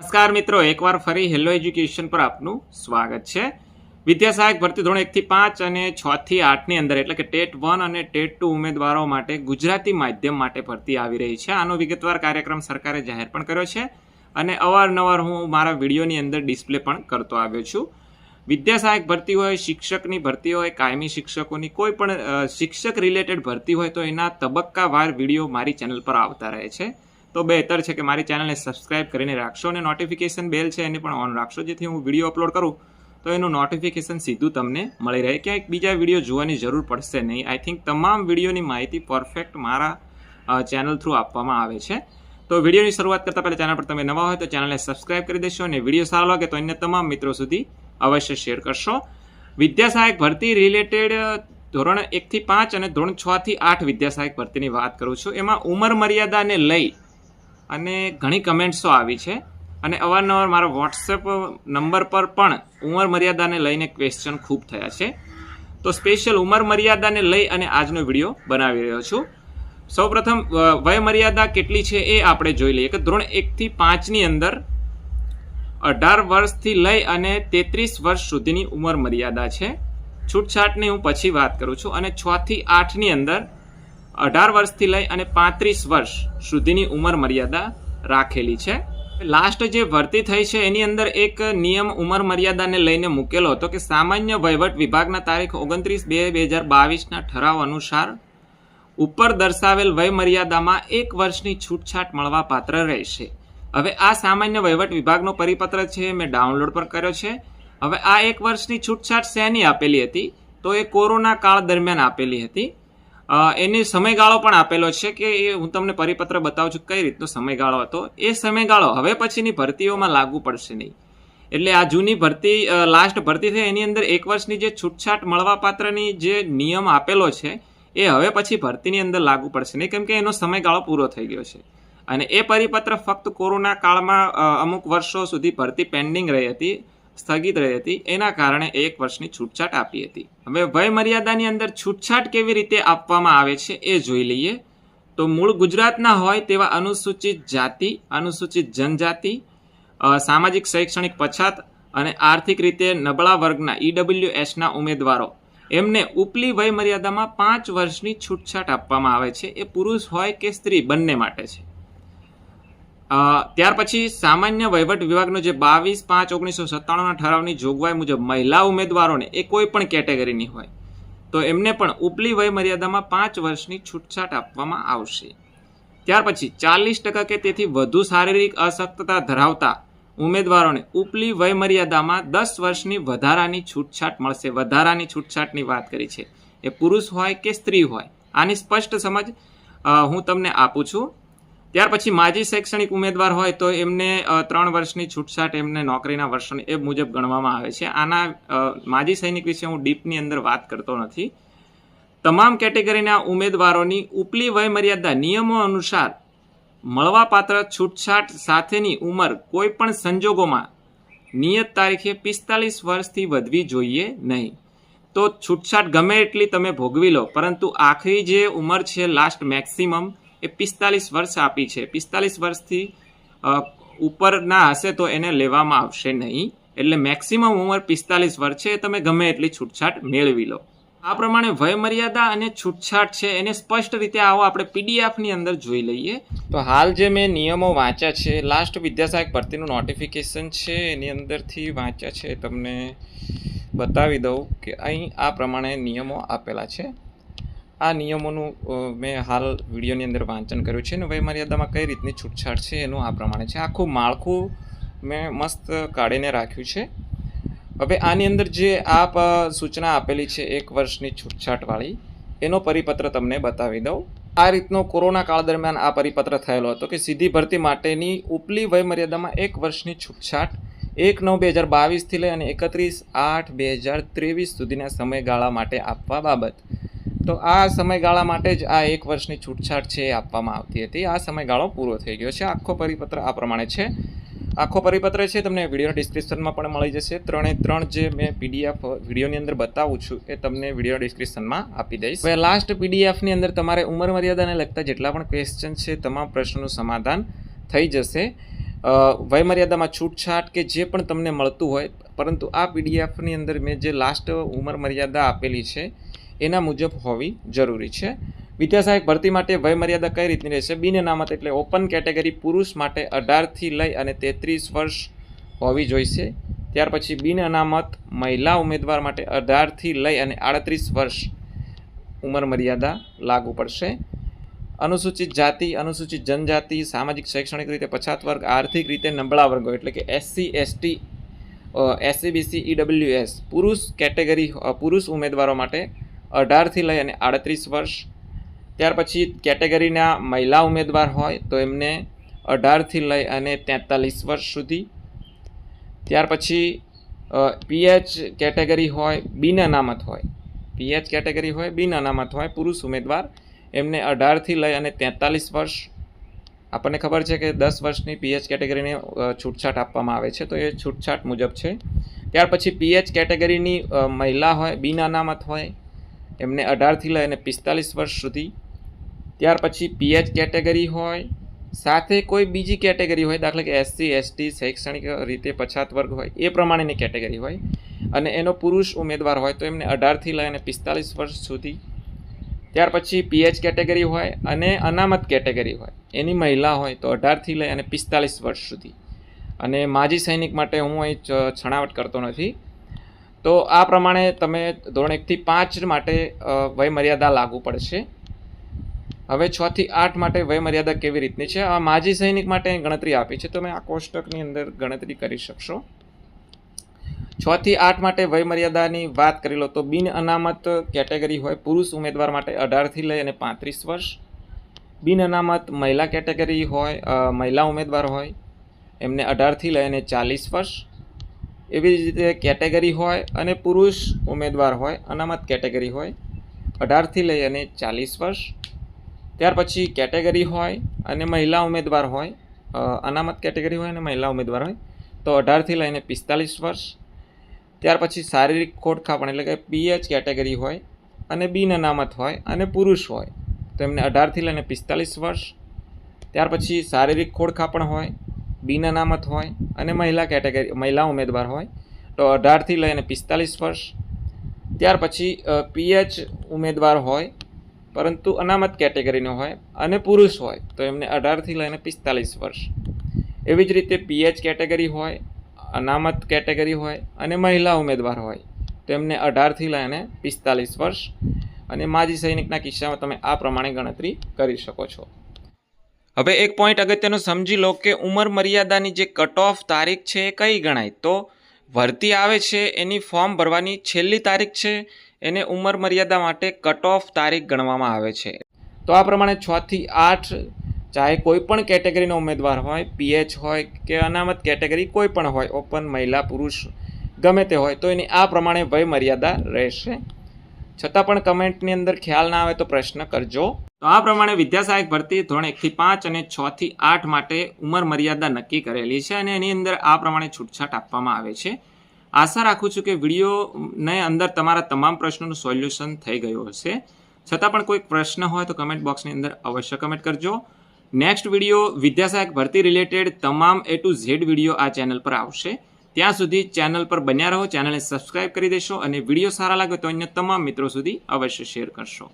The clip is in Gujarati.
નમસ્કાર મિત્રો, એકવાર ફરી હેલો એજ્યુકેશન પર આપનું સ્વાગત છે. વિદ્યા સહાયક ભરતી ધોરણ એકથી પાંચ અને છથી આઠની અંદર, એટલે કે ટેટ વન અને ટેટ ટુ ઉમેદવારો માટે ગુજરાતી માધ્યમ માટે ભરતી આવી રહી છે. આનો વિગતવાર કાર્યક્રમ સરકારે જાહેર પણ કર્યો છે અને અવારનવાર હું મારા વિડીયોની અંદર ડિસ્પ્લે પણ કરતો આવ્યો છું. વિદ્યા સહાયક ભરતી હોય, શિક્ષકની ભરતી હોય, કાયમી શિક્ષકોની, કોઈ પણ શિક્ષક રિલેટેડ ભરતી હોય તો એના તબક્કાવાર વીડિયો મારી ચેનલ પર આવતા રહે છે. તો બહેતર છે કે મારી ચેનલને સબસ્ક્રાઇબ કરીને રાખશો અને નોટિફિકેશન બેલ છે એને પણ ઓન રાખશો, જેથી હું વીડિયો અપલોડ કરું, તો એનું નોટિફિકેશન સીધું તમને મળી રહે. ક્યાંક બીજા વીડિયો જોવાની જરૂર પડશે નહીં. આઈ થિંક તમામ વિડીયોની માહિતી પરફેક્ટ મારા ચેનલ થ્રુ આપવામાં આવે છે. તો વિડીયોની શરૂઆત કરતાં પહેલાં ચેનલ પર તમે નવા હોય તો ચેનલને સબસ્ક્રાઇબ કરી દેશો અને વીડિયો સારો લાગે તો અન્ય તમામ મિત્રો સુધી અવશ્ય શેર કરશો. વિદ્યા સહાયક ભરતી રિલેટેડ ધોરણ એકથી પાંચ અને ધોરણ છથી આઠ વિદ્યા સહાયક ભરતીની વાત કરું છું. એમાં ઉંમર મર્યાદાને લઈ અને ઘણી કમેન્ટ્સો આવી છે. અને અવારનવાર મારા વોટ્સએપ નંબર પર પણ ઉંમર મર્યાદાને લઈને ક્વેશ્ચન ખૂબ થયા છે. તો સ્પેશિયલ ઉંમર મર્યાદાને લઈ અને આજનો વીડિયો બનાવી રહ્યો છું. સૌપ્રથમ વય મર્યાદા કેટલી છે એ આપણે જોઈ લઈએ કે ધોરણ એકથી પાંચની અંદર અઢાર વર્ષથી લઈ અને તેત્રીસ વર્ષ સુધીની ઉંમર મર્યાદા છે. છૂટછાટની હું પછી વાત કરું છું અને છથી આઠની અંદર અઢાર વર્ષથી લઈ અને પાંત્રીસ વર્ષ સુધીની ઉંમર મર્યાદા રાખેલી છે. લાસ્ટ જે ભરતી થઈ છે, એની અંદર એક નિયમ ઉંમર મર્યાદાને લઈને મૂકેલો હતો કે સામાન્ય વહીવટ વિભાગના તારીખ ઓગણત્રીસ બે બે હજાર બાવીસના ઠરાવ અનુસાર ઉપર દર્શાવેલ વય મર્યાદામાં એક વર્ષની છૂટછાટ મળવા પાત્ર રહેશે. હવે આ સામાન્ય વહીવટ વિભાગનો પરિપત્ર છે, મેં ડાઉનલોડ પણ કર્યો છે. હવે આ એક વર્ષની છૂટછાટ શેની આપેલી હતી? તો એ કોરોના કાળ દરમિયાન આપેલી હતી. એની સમયગાળો પણ આપેલો છે કે એ હું તમને પરિપત્ર બતાવું છું કઈ રીતનો સમયગાળો હતો. એ સમયગાળો હવે પછીની ભરતીઓમાં લાગુ પડશે નહીં. એટલે આ જૂની ભરતી લાસ્ટ ભરતી થઈ એની અંદર એક વર્ષની જે છૂટછાટ મળવાપાત્રની જે નિયમ આપેલો છે, એ હવે પછી ભરતીની અંદર લાગુ પડશે નહીં. કેમ કે એનો સમયગાળો પૂરો થઈ ગયો છે. અને એ પરિપત્ર ફક્ત કોરોના કાળમાં અમુક વર્ષો સુધી ભરતી પેન્ડિંગ રહી હતી. સ્થગિત રહી હતી. એના કારણે એક વર્ષની છૂટછાટ આપી હતી. હવે વય મર્યાદાની અંદર છૂટછાટ કેવી રીતે આપવામાં આવે છે એ જોઈ લઈએ. તો મૂળ ગુજરાતના હોય તેવા અનુસૂચિત જાતિ, અનુસૂચિત જનજાતિ સામાજિક, શૈક્ષણિક પછાત અને આર્થિક રીતે નબળા વર્ગના ઈડબ્લ્યુ એસના ઉમેદવારો, એમને ઉપલી વય મર્યાદામાં પાંચ વર્ષની છૂટછાટ આપવામાં આવે છે. એ પુરુષ હોય કે સ્ત્રી બંને માટે છે. ત્યાર પછી સામાન્ય વહીવટ વિભાગનો જે બાવીસ, પાંચ, ઓગણીસો સત્તાણુંના ઠરાવની જોગવાઈ મુજબ મહિલા ઉમેદવારોને એ કોઈ પણ કેટેગરીની હોય, તો એમને પણ ઉપલી વય મર્યાદામાં પાંચ વર્ષની છૂટછાટ આપવામાં આવશે. ત્યાર પછી ચાલીસ ટકા કે તેથી વધુ શારીરિક અશક્તતા ધરાવતા ઉમેદવારોને ઉપલી વય મર્યાદામાં દસ વર્ષની વધારાની છૂટછાટ મળશે. વધારાની છૂટછાટની વાત કરી છે. એ પુરુષ હોય કે સ્ત્રી હોય, આની સ્પષ્ટ સમજ હું તમને આપું છું. ત્યાર પછી માજી શૈક્ષણિક ઉમેદવાર હોય તો એમને ત્રણ વર્ષની છૂટછાટ એમને નોકરીના વર્ષોની એ મુજબ ગણવામાં આવે છે. આના માજી સૈનિક વિશે હું ડીપની અંદર વાત કરતો નથી. તમામ કેટેગરીના ઉમેદવારોની ઉપલી વયમર્યાદા નિયમો અનુસાર મળવાપાત્ર છૂટછાટ સાથેની ઉંમર કોઈ પણ સંજોગોમાં નિયત તારીખે પિસ્તાલીસ વર્ષથી વધવી જોઈએ નહીં. તો છૂટછાટ ગમે એટલી તમે ભોગવી લો, પરંતુ આખરી જે ઉંમર છે લાસ્ટ મેક્સિમમ એ પિસ્તાલીસ વર્ષ આપી છે. પિસ્તાલીસ વર્ષથી ઉપરના હશે તો એને લેવામાં આવશે નહીં. એટલે મેક્સિમમ ઉંમર પિસ્તાલીસ વર્ષ છે તમે ગમે એટલી છૂટછાટ મેળવી લો. આ પ્રમાણે વય મર્યાદા અને છૂટછાટ છે, એને સ્પષ્ટ રીતે આવો આપણે પીડીએફની અંદર જોઈ લઈએ. તો હાલ જે મેં નિયમો વાંચ્યા છે લાસ્ટ વિદ્યાસહાયક ભરતીનું નોટિફિકેશન છે, એની અંદરથી વાંચ્યા છે, તમને બતાવી દઉં કે અહીં આ પ્રમાણે નિયમો આપેલા છે. આ નિયમોનું મેં હાલ વિડીયોની અંદર વાંચન કર્યું છે અને વયમર્યાદામાં કઈ રીતની છૂટછાટ છે એનું આ પ્રમાણે છે. આખું માળખું મેં મસ્ત કાઢીને રાખ્યું છે. હવે આની અંદર જે આપ સૂચના આપેલી છે એક વર્ષની છૂટછાટવાળી, એનો પરિપત્ર તમને બતાવી દઉં. આ રીતનો કોરોના કાળ દરમિયાન આ પરિપત્ર થયેલો હતો કે સીધી ભરતી માટેની ઉપલી વયમર્યાદામાં એક વર્ષની છૂટછાટ, એક નવ બે હજાર બાવીસથી લઈ અને એકત્રીસ આઠ બે હજાર ત્રેવીસ સુધીના સમયગાળા માટે આપવા બાબત. તો આ સમયગાળા માટે જ આ એક વર્ષની છૂટછાટ છે આપવામાં આવતી હતી. આ સમયગાળો પૂરો થઈ ગયો છે. આખો પરિપત્ર આ પ્રમાણે છે. આખો પરિપત્ર છે તમને વીડિયો ડિસ્ક્રિપ્શનમાં પણ મળી જશે. ત્રણે ત્રણ જે મેં પીડીએફ વિડીયોની અંદર બતાવું છું એ તમને વીડિયો ડિસ્ક્રિપ્શનમાં આપી દઈશ. હવે લાસ્ટ પીડીએફની અંદર તમારે ઉંમર મર્યાદાને લગતા જેટલા પણ ક્વેશ્ચન છે, તમામ પ્રશ્નોનું સમાધાન થઈ જશે. વયમર્યાદામાં છૂટછાટ કે જે પણ તમને મળતું હોય, પરંતુ આ પીડીએફની અંદર મેં જે લાસ્ટ ઉંમર મર્યાદા આપેલી છે એના મુજબ હોવી જરૂરી છે. વિદ્યાસહાયક ભરતી માટે વયમર્યાદા કઈ રીતની રહેશે? બિન અનામત એટલે ઓપન કેટેગરી પુરુષ માટે અઢારથી લઈ અને તેત્રીસ વર્ષ હોવી જોઈશે. ત્યાર પછી બિન અનામત મહિલા ઉમેદવાર માટે અઢારથી લઈ અને આડત્રીસ વર્ષ ઉંમર મર્યાદા લાગુ પડશે. અનુસૂચિત જાતિ, અનુસૂચિત જનજાતિ, સામાજિક, શૈક્ષણિક રીતે પછાત વર્ગ, આર્થિક રીતે નબળા વર્ગો એટલે કે એસસી, એસટી એસસીબીસી, ઈડબ્લ્યુએસ. પુરુષ કેટેગરી પુરુષ ઉમેદવારો માટે અઢારથી લઈ અને આડત્રીસ વર્ષ. ત્યાર પછી કેટેગરીના મહિલા ઉમેદવાર હોય તો એમને અઢારથી લઈ અને તેતાલીસ વર્ષ સુધી. ત્યાર પછી પીએચ કેટેગરી હોય, બિન અનામત હોય. પીએચ કેટેગરી હોય, બિન અનામત હોય, પુરુષ ઉમેદવાર, એમને અઢારથી લઈ અને તેતાલીસ વર્ષ. આપણને ખબર છે કે દસ વર્ષની પીએચ કેટેગરીને છૂટછાટ આપવામાં આવે છે, તો એ છૂટછાટ મુજબ છે. ત્યાર પછી પીએચ કેટેગરીની મહિલા હોય, બિન અનામત હોય એમને અઢારથી લઈ અને પિસ્તાલીસ વર્ષ સુધી. ત્યાર પછી પીએચ કેટેગરી હોય, સાથે કોઈ બીજી કેટેગરી હોય, દાખલા કે એસસી, એસટી, શૈક્ષણિક રીતે પછાત વર્ગ હોય, એ પ્રમાણેની કેટેગરી હોય. અને એનો પુરુષ ઉમેદવાર હોય તો એમને અઢારથી લઈ અને પિસ્તાલીસ વર્ષ સુધી. ત્યાર પછી પીએચ કેટેગરી હોય અને અનામત કેટેગરી હોય. એની મહિલા હોય તો અઢારથી લઈ અને પિસ્તાલીસ વર્ષ સુધી. અને માજી સૈનિક માટે હું અહીં છણાવટ કરતો નથી. તો આ પ્રમાણે તમે ધોરણ એકથી પાંચ માટે વયમર્યાદા લાગુ પડશે. હવે છ થી આઠ માટે વયમર્યાદા કેવી રીતની છે? આ માજી સૈનિક માટે ગણતરી આપી છે. તમે આ કોષ્ટકની અંદર ગણતરી કરી શકશો. છ થી આઠ માટે વયમર્યાદાની વાત કરી લો તો બિન અનામત કેટેગરી હોય, પુરુષ ઉમેદવાર માટે અઢારથી લઈ અને પાંત્રીસ વર્ષ. બિન અનામત મહિલા કેટેગરી હોય મહિલા ઉમેદવાર હોય, એમને અઢારથી લઈ અને ચાલીસ વર્ષ. એવી જ રીતે કેટેગરી હોય અને પુરુષ ઉમેદવાર હોય, અનામત કેટેગરી હોય, અઢારથી લઈ અને ચાલીસ વર્ષ. ત્યાર પછી કેટેગરી હોય અને મહિલા ઉમેદવાર હોય અનામત કેટેગરી હોય અને મહિલા ઉમેદવાર હોય, તો અઢારથી લઈને પિસ્તાલીસ વર્ષ. ત્યાર પછી શારીરિક ખોટખાપણ એટલે કે પીએચ કેટેગરી હોય અને બિન અનામત હોય અને પુરુષ હોય, તો એમને અઢારથી લઈને પિસ્તાલીસ વર્ષ. ત્યાર પછી શારીરિક ખોડખાપણ હોય બિન અનામત હોય અને મહિલા કેટેગરી, મહિલા ઉમેદવાર હોય, તો અઢારથી લઈને પિસ્તાલીસ વર્ષ. ત્યાર પછી પીએચ ઉમેદવાર હોય, પરંતુ અનામત કેટેગરીનો હોય અને પુરુષ હોય, તો એમને અઢારથી લઈને પિસ્તાલીસ વર્ષ. એવી જ રીતે પીએચ કેટેગરી હોય, અનામત કેટેગરી હોય અને મહિલા ઉમેદવાર હોય, તો એમને અઢારથી લઈને પિસ્તાલીસ વર્ષ. અને માજી સૈનિકના કિસ્સામાં તમે આ પ્રમાણે ગણતરી કરી શકો છો. હવે એક પોઈન્ટ અગત્યનો સમજી લો કે ઉંમર મર્યાદાની જે કટ ઓફ તારીખ છે એ કઈ ગણાય? તો ભરતી આવે છે, એની ફોર્મ ભરવાની છેલ્લી તારીખ છે, એને ઉંમર મર્યાદા માટે કટ ઓફ તારીખ ગણવામાં આવે છે. તો આ પ્રમાણે છથી આઠ, ચાહે કોઈ પણ કેટેગરીનો ઉમેદવાર હોય પીએચ હોય કે અનામત કેટેગરી કોઈ પણ હોય ઓપન મહિલા, પુરુષ, ગમે તે હોય, તો એની આ પ્રમાણે વય મર્યાદા રહેશે. છતાં પણ કમેન્ટની અંદર ખ્યાલ ના આવે તો પ્રશ્ન કરજો. તો આ પ્રમાણે વિદ્યાસહાયક ભરતી ધોરણ એકથી પાંચ અને છ થી આઠ માટે ઉંમર મર્યાદા નક્કી કરેલી છે અને એની અંદર આ પ્રમાણે છૂટછાટ આપવામાં આવે છે. આશા રાખું છું કે વિડીયોને અંદર તમારા તમામ પ્રશ્નોનું સોલ્યુશન થઈ ગયું હશે. છતાં પણ કોઈ પ્રશ્ન હોય તો કમેન્ટ બોક્સની અંદર અવશ્ય કમેન્ટ કરજો. નેક્સ્ટ વીડિયો વિદ્યાસહાયક ભરતી રિલેટેડ તમામ એ ટુ ઝેડ વીડિયો આ ચેનલ પર આવશે. ત્યાં સુધી ચેનલ પર બન્યા રહો ચેનલને સબસ્ક્રાઇબ કરી દેશો અને વીડિયો સારા લાગે તો અન્ય તમામ મિત્રો સુધી અવશ્ય શેર કરશો.